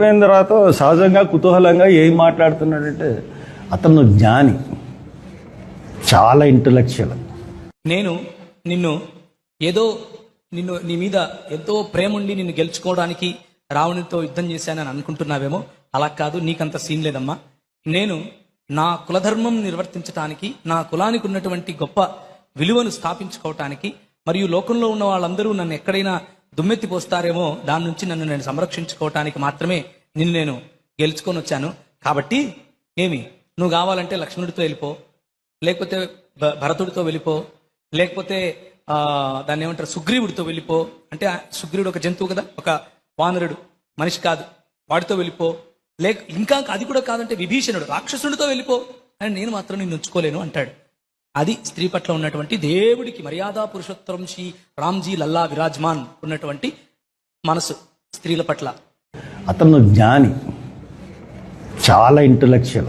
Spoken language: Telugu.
ఉపేంద్రతో సహజంగా కుతూహలంగా ఏం మాట్లాడుతున్నాడంటే అతను జ్ఞాని. చాలా ఇంటలెక్చువల్. నేను నిన్ను ఏదో నిన్ను నీ మీద ఎంతో ప్రేమ ఉండి నిన్ను గెలుచుకోవడానికి రావణితో యుద్ధం చేశానని అనుకుంటున్నావేమో? అలా కాదు నీకంత సీన్ లేదమ్మా. నేను నా కులధర్మం నిర్వర్తించటానికి నా కులానికి ఉన్నటువంటి గొప్ప విలువను స్థాపించుకోవటానికి మరియు లోకంలో ఉన్న వాళ్ళందరూ నన్ను ఎక్కడైనా దుమ్మెత్తి పోస్తారేమో దాని నుంచి నన్ను నేను సంరక్షించుకోవటానికి మాత్రమే నిన్ను నేను గెలుచుకొని వచ్చాను. కాబట్టి ఏమి? నువ్వు కావాలంటే లక్ష్మణుడితో వెళ్ళిపో లేకపోతే భ- భరతుడితో వెళ్ళిపో లేకపోతే దాన్ని ఏమంటారు సుగ్రీవుడితో వెళ్ళిపో. అంటే సుగ్రీవుడు ఒక జంతువు కదా ఒక వానరుడు మనిషి కాదు. వాడితో వెళ్ళిపో. లేక ఇంకా అది కూడా కాదంటే విభీషణుడు రాక్షసుడితో వెళ్ళిపో. అని నేను మాత్రం నిన్ను ఉంచుకోలేను అంటాడు. అది స్త్రీ పట్ల ఉన్నటువంటి దేవుడికి మర్యాద పురుషోత్తరం శ్రీ రామ్జీ లల్లా విరాజ్మాన్ ఉన్నటువంటి మనసు స్త్రీల పట్ల. అతను జ్ఞాని. చాలా ఇంటలెక్చువల్